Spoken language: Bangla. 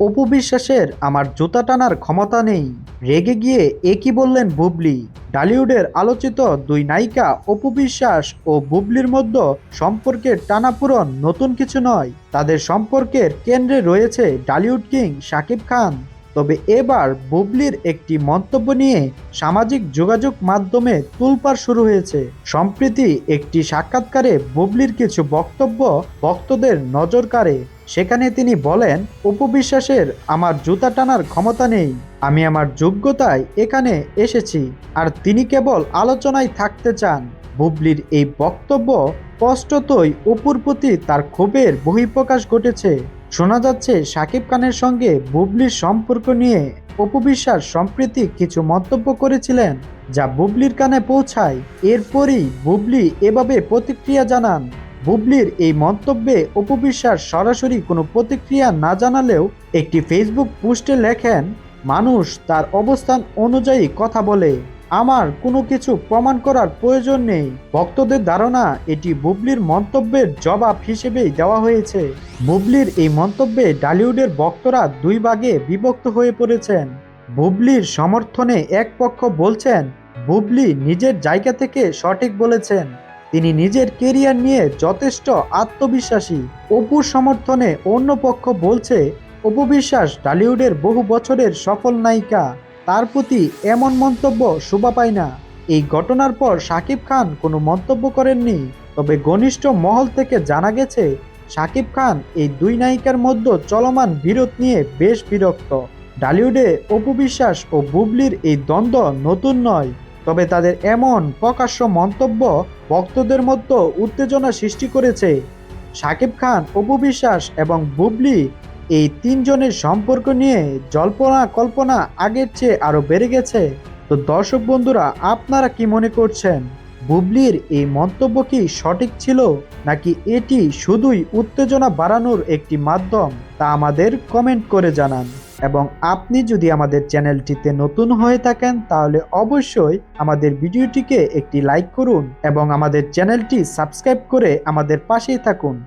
অপু বিশ্বাসের আমার জুতা টানার ক্ষমতা নেই। রেগে গিয়ে একই বললেন বুবলি? ডালিউডের আলোচিত দুই নায়িকা অপু বিশ্বাস ও বুবলির মধ্যে সম্পর্কের টানাপূরণ নতুন কিছু নয়। তাদের সম্পর্কের কেন্দ্রে রয়েছে ডালিউড কিং শাকিব খান। তবে এবার বুবলির একটি মন্তব্য নিয়ে সামাজিক যোগাযোগ মাধ্যমে তুলপার শুরু হয়েছে। সম্প্রতি একটি সাক্ষাৎকারে বুবলির কিছু বক্তব্য ভক্তদের নজর কাড়ে। সেখানে তিনি বলেন, উপবিশ্বাসের আমার জুতা টানার ক্ষমতা নেই। আমি আমার যোগ্যতায় এখানে এসেছি, আর তিনি কেবল আলোচনায় থাকতে চান। বুবলির এই বক্তব্য স্পষ্টতই অপুর প্রতি তার ক্ষোভের বহিঃপ্রকাশ ঘটেছে। শোনা যাচ্ছে, সাকিব খানের সঙ্গে বুবলির সম্পর্ক নিয়ে অপু বিশ্বাস সম্প্রতি কিছু মন্তব্য করেছিলেন, যা বুবলির কানে পৌঁছায়। এরপরই বুবলি এভাবে প্রতিক্রিয়া জানান। বুবলির এই মন্তব্যে অপু বিশ্বাস সরাসরি কোনো প্রতিক্রিয়া না জানালেও একটি ফেসবুক পোস্টে লেখেন, মানুষ তার অবস্থান অনুযায়ী কথা বলে। আমার কোনো কিছু প্রমাণ করার প্রয়োজন নেই। ভক্তদের ধারণা, এটি বুবলির মন্তব্যের জবাব হিসেবেই দেওয়া হয়েছে। বুবলির এই মন্তব্যে ডালিউডের ভক্তরা দুই ভাগে বিভক্ত হয়ে পড়েছেন। বুবলির সমর্থনে এক পক্ষ বলছেন, বুবলি নিজের জায়গা থেকে সঠিক বলেছেন। তিনি নিজের কেরিয়ার নিয়ে যথেষ্ট আত্মবিশ্বাসী। অপুর সমর্থনে অন্য পক্ষ বলছে অপু বিশ্বাস ডালিউডের বহু বছরের সফল নায়িকা। তার প্রতি এমন মন্তব্য শোভা পায় না। এই ঘটনার পর শাকিব খান কোনো মন্তব্য করেননি, তবে ঘনিষ্ঠ মহল থেকে জানা গেছে শাকিব খান এই দুই নায়িকার মধ্যে চলমান বিরোধ নিয়ে বেশ বিরক্ত। ডালিউডে অপু বিশ্বাস ও বুবলির এই দ্বন্দ্ব নতুন নয়, তবে তাদের এমন প্রকাশ্য মন্তব্য ভক্তদের মধ্যে উত্তেজনা সৃষ্টি করেছে। শাকিব খান, অপু বিশ্বাস এবং বুবলি এই তিনজনের সম্পর্ক নিয়ে জল্পনা কল্পনা আগের চেয়ে আরও বেড়ে গেছে। তো দর্শক বন্ধুরা, আপনারা কি মনে করছেন? বুবলির এই মন্তব্য কি সঠিক ছিল? নাকি এটি শুধুই উত্তেজনা বাড়ানোর একটি মাধ্যম? তা আমাদের কমেন্ট করে জানান। এবং আপনি যদি আমাদের চ্যানেলটিতে নতুন হয়ে থাকেন, তাহলে অবশ্যই আমাদের ভিডিওটিকে একটি লাইক করুন এবং আমাদের চ্যানেলটি সাবস্ক্রাইব করে আমাদের পাশেই থাকুন।